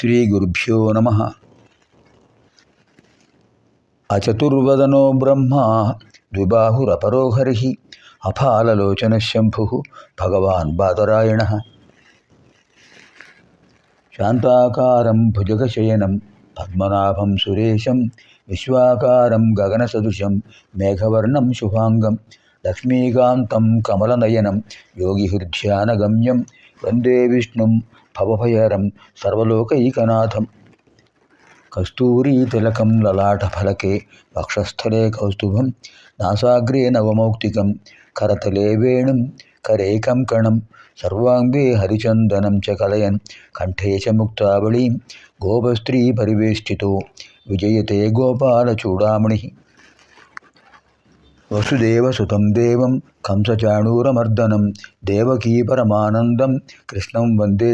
శ్రీ గురుభ్యో నమ అచతుర్వదనో బ్రహ్మ ద్విబాహురపరో హరి అఫాలలోచన శంభు భగవాన్ బాదరాయణ శాంతాకారం భుజగశయనం పద్మనాభం సురేశం విశ్వాకారం గగనసదృశం మేఘవర్ణం శుభాంగం లక్ష్మీకాంతం కమలనయనం యోగిహృధ్యానగమ్యం వందే విష్ణుం భవభయరం సర్వలోకైకనాథం కస్తూరీ తిలకం లలాటఫలకే వక్షస్థలే కౌస్తుభం నాసాగ్రే నవమౌక్తికం కరతలే వేణుం కరే కంకణం సర్వాంగే హరిచందనం చ కలయన్ కంఠే చ ముక్తావళీం గోపస్త్రీ పరివేష్టితో విజయతే గోపాలచూడామణి వసుదేవసుతం దేవం కంసచాణూరమర్దనం దేవకీ పరమానందం కృష్ణం వందే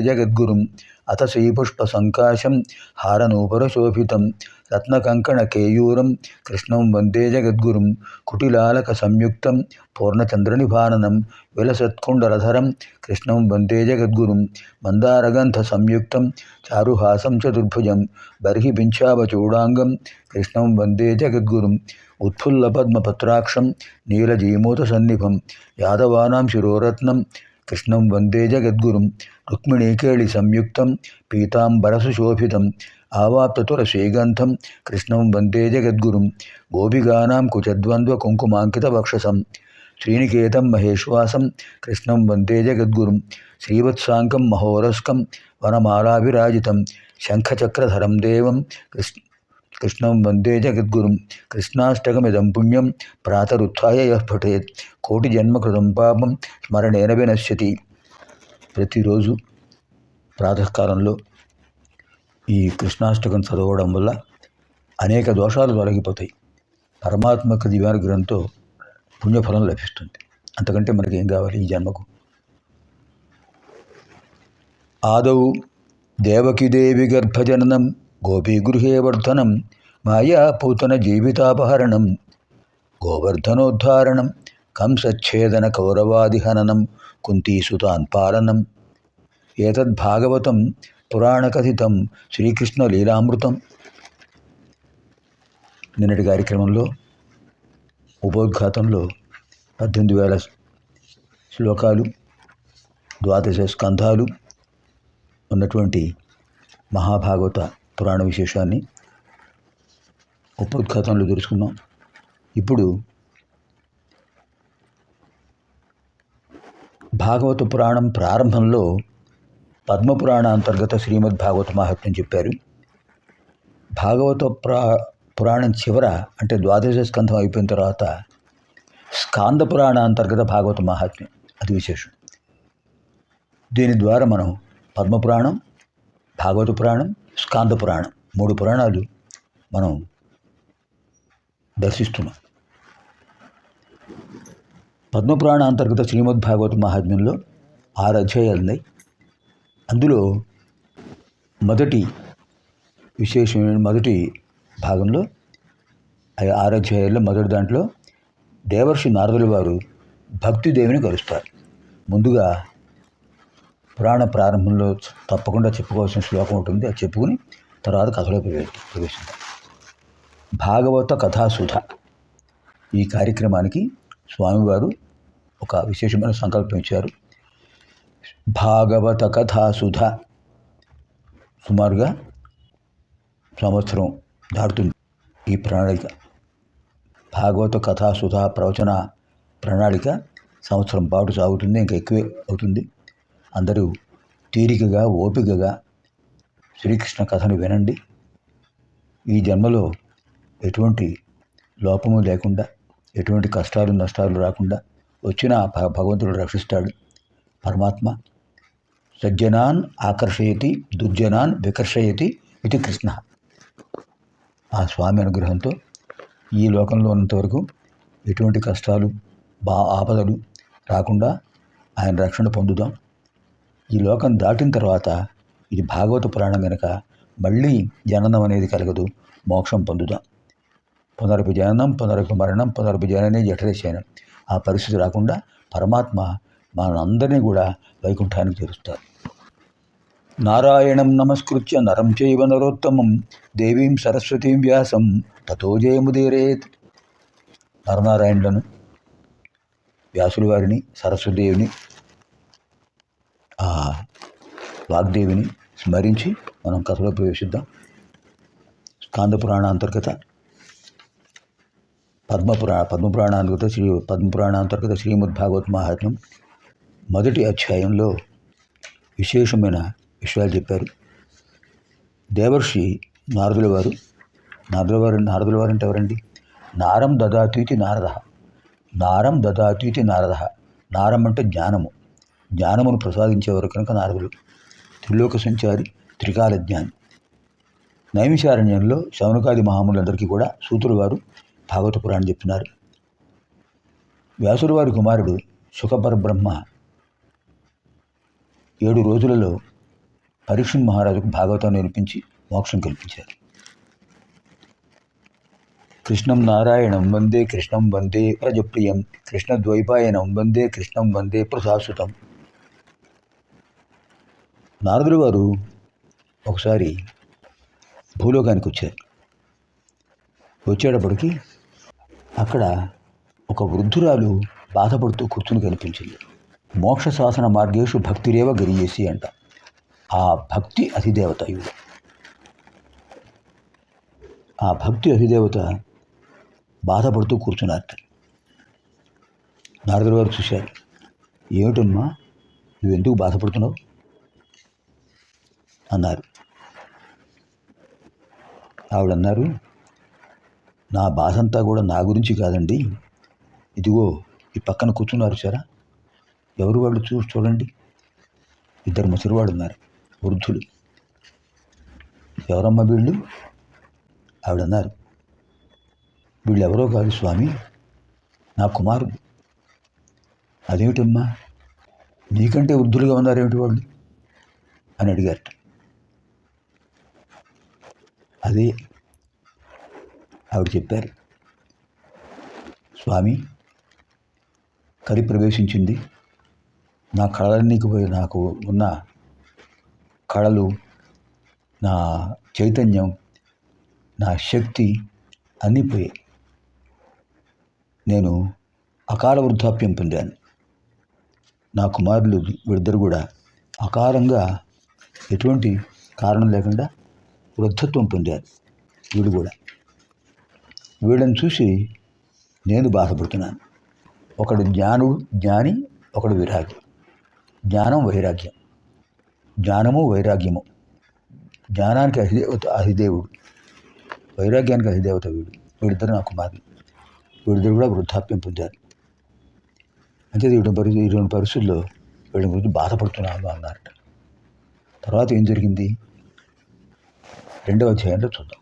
జగద్గురుం అత శ్రీపుష్పసంకాశం హారనూపరశోభితం రత్నకంకణకేయూరం కృష్ణం వందే జగద్గురుం కుటిలాలక సంయుక్తం పూర్ణచంద్రనిభాననం విలసత్కుండలధరం కృష్ణం వందే జగద్గురుం మందారగంధ సంయుక్తం చారుహాసం చతుర్భుజం బర్హి పింఛావచూడాంగం కృష్ణం వందే జగద్గురుం కృష్ణం వందే జగద్గురుం రుక్మిణీకేళి సంయుక్తం పీతాంబరసుశోభితం ఆవాప్తతురశ్రీగంధం కృష్ణం వందే జగద్గురుం గోపిగానాం కుచద్వంద్వ కుంకుమాంకితవక్షసం శ్రీనికేతం మహేశ్వాసం కృష్ణం వందే జగద్గురుం శ్రీవత్సాంకం మహోరస్కం వనమాలాభిరాజితం శంఖచక్రధరం దేవం కృష్ణ కృష్ణం వందే జగద్గురుం. కృష్ణాష్టకమిదం పుణ్యం. ప్రాతరుత్య పఠేత్. కోటి జన్మకృతం పాపం. స్మరణేన వినశ్యతి. ప్రతిరోజు ప్రాతకాలంలో ఈ కృష్ణాష్టకం చదవడం వల్ల అనేక దోషాలు తొలగిపోతాయి. పరమాత్మక దివ్యానుగ్రహంతో పుణ్యఫలం లభిస్తుంది. అంతకంటే మనకి ఏం కావాలి ఈ జన్మకు? ఆదౌ దేవకిదేవి గర్భజననం. గోపీగృహే వర్ధనం మాయాపూతన జీవితాపహరణం గోవర్ధనోద్ధారణం కంసచ్ఛేదన కౌరవాదిహననం కుంతీసుతాన్ పాలనం ఏతద్భాగవతం పురాణకథితం శ్రీకృష్ణ లీలామృతం నిన్నటి కార్యక్రమంలో ఉపోద్ఘాతంలో పద్దెనిమిది వేల శ్లోకాలు ద్వాదశ స్కంధాలు ఉన్నటువంటి మహాభాగవత పురాణ విశేషాన్ని ఉపోద్ఘాతంలో తెలుసుకున్నాం ఇప్పుడు భాగవత పురాణం ప్రారంభంలో పద్మపురాణ అంతర్గత శ్రీమద్ భాగవత మహాత్మ్యం చెప్పారు. భాగవత పురా పురాణం చివర అంటే ద్వాదశ స్కంధం అయిపోయిన తర్వాత స్కాంద పురాణ అంతర్గత భాగవత మహాత్మ్యం అది విశేషం. దీని ద్వారా మనం పద్మపురాణం భాగవత పురాణం స్కాంద పురాణం. మూడు పురాణాలు మనం దర్శిస్తున్నాం. పద్మపురాణ అంతర్గత శ్రీమద్ భాగవత మహాత్మ్యంలో ఆరు అధ్యాయాలు ఉన్నాయి. అందులో మొదటి విశేషమైన మొదటి భాగంలో ఆరు అధ్యాయాల్లో మొదటి దాంట్లో దేవర్షి నారదుల వారు భక్తిదేవిని కలుస్తారు. ముందుగా పురాణ ప్రారంభంలో తప్పకుండా చెప్పుకోవాల్సిన శ్లోకం ఉంటుంది అది చెప్పుకుని తర్వాత కథలో ప్రవేశిద్దాం. భాగవత కథాసుధ ఈ కార్యక్రమానికి స్వామివారు ఒక విశేషమైన సంకల్పం ఇచ్చారు. భాగవత కథాసుధ సుమారుగా సంవత్సరం దాటుతుంది ఈ ప్రణాళిక. భాగవత కథాసుధ ప్రవచన ప్రణాళిక సంవత్సరం పాటు సాగుతుంది ఇంకా ఎక్కువే అవుతుంది. అందరూ తీరికగా ఓపికగా శ్రీకృష్ణ కథను వినండి. ఈ జన్మలో ఎటువంటి లోపము లేకుండా ఎటువంటి కష్టాలు నష్టాలు రాకుండా వచ్చిన భగవంతుడు రక్షిస్తాడు. పరమాత్మ సజ్జనాన్ ఆకర్షయతి దుర్జనాన్ వికర్షయతి ఇది కృష్ణ. ఆ స్వామి అనుగ్రహంతో ఈ లోకంలో ఉన్నంతవరకు ఎటువంటి కష్టాలు బా ఆపదలు రాకుండా ఆయన రక్షణ పొందుదాం. ఈ లోకం దాటిన తర్వాత ఇది భాగవత పురాణం కనుక మళ్ళీ జననం అనేది కలగదు మోక్షం పొందుదాం. పునరపు జననం పునరపు మరణం పునరపు జననే జఠరేశాను ఆ పరిస్థితి రాకుండా పరమాత్మ మనందరినీ కూడా వైకుంఠానికి చేరుస్తారు. నారాయణం నమస్కృత్య నరం చైవ నరోత్తమం దేవీం సరస్వతీం వ్యాసం తతో జయముదీరేత్ నరనారాయణులను వ్యాసుల వారిని సరస్వదేవిని వాగ్దేవిని స్మరించి మనం కథలో ప్రవేశిద్దాం. స్కాందపురాణ అంతర్గత పద్మపురాణ పద్మపురాణాంతర్గత శ్రీ పద్మపురాణాంతర్గత శ్రీమద్భాగవత్ మహాత్మ్యం మొదటి అధ్యాయంలో విశేషమైన విషయాలు చెప్పారు. దేవర్షి నారదుల వారు. నారదుల వారు నారదుల వారు అంటే ఎవరండి? నారం దదాతీతి నారద నారం దదాతీతి నారద. నారం అంటే జ్ఞానము. జ్ఞానమును ప్రసాదించేవారు కనుక నారదులు. త్రిలోక సంచారి త్రికాల జ్ఞాని నైమిషారణ్యంలో శౌనకాది మహాములందరికీ కూడా సూతులు వారు భాగవత పురాణం చెప్తున్నారు. వ్యాసుల వారి కుమారుడు సుఖపరబ్రహ్మ ఏడు రోజులలో పరీక్షణ్ మహారాజుకు భాగవతం నేర్పించి మోక్షం కల్పించారు. కృష్ణం నారాయణం వందే కృష్ణం వందే ప్రజప్రియం కృష్ణద్వైపాయనం వందే కృష్ణం వందే ప్రశాశ్వతం నారదుడు వారు ఒకసారి భూలోకానికి వచ్చారు. వచ్చేటప్పటికి అక్కడ ఒక వృద్ధురాలు బాధపడుతూ కూర్చుని కనిపించింది. మోక్ష శాసన మార్గేషు భక్తిరేవ గరియేసి అంట. ఆ భక్తి అధిదేవత ఇవి ఆ భక్తి అధిదేవత బాధపడుతూ కూర్చున్నారట నారదుడు వారు చూశారు. ఏమిటమ్మా? నువ్వు ఎందుకు బాధపడుతున్నావు? అన్నారు. ఆవిడ అన్నారు నా బాధ అంతా కూడా నా గురించి కాదండి. ఇదిగో ఈ పక్కన కూర్చున్నారు సారా ఎవరు వాళ్ళు చూసి చూడండి. ఇద్దరు ముసలివాడు ఉన్నారు వృద్ధులు. ఎవరమ్మ వీళ్ళు? ఆవిడన్నారు వీళ్ళు ఎవరో కాదు స్వామి నా కుమారుడు. అదేమిటమ్మా? నీకంటే వృద్ధులుగా ఉన్నారేమిటి వాళ్ళు? అని అడిగారట. అదే ఆవిడ చెప్పారు. స్వామి కలి ప్రవేశించింది. నా కళలన్నీకి పోయి నాకు ఉన్న కళలు నా చైతన్యం నా శక్తి అన్నీ పోయాయి. నేను అకాల వృద్ధాప్యం పొందాను. నా కుమారులు వీళ్ళిద్దరు కూడా అకాలంగా ఎటువంటి కారణం లేకుండా వృద్ధత్వం పొందారు వీడు కూడా. వీళ్ళని చూసి నేను బాధపడుతున్నాను. ఒకడు జ్ఞానుడు జ్ఞాని ఒకడు విరాగి జ్ఞానం వైరాగ్యం. జ్ఞానము వైరాగ్యము. జ్ఞానానికి అధిదేవత అధిదేవుడు. వైరాగ్యానికి అధిదేవత వీడు. వీడిద్దరు నా కుమారులు. వీడిద్దరు కూడా వృద్ధాప్యం పొందారు. అంటే వీడి పరిస్థితి ఇటువంటి పరిస్థితుల్లో వీడి గురించి బాధపడుతున్నాను అన్నారట. తర్వాత ఏం జరిగింది? రెండవ అధ్యాయంలో చూద్దాం.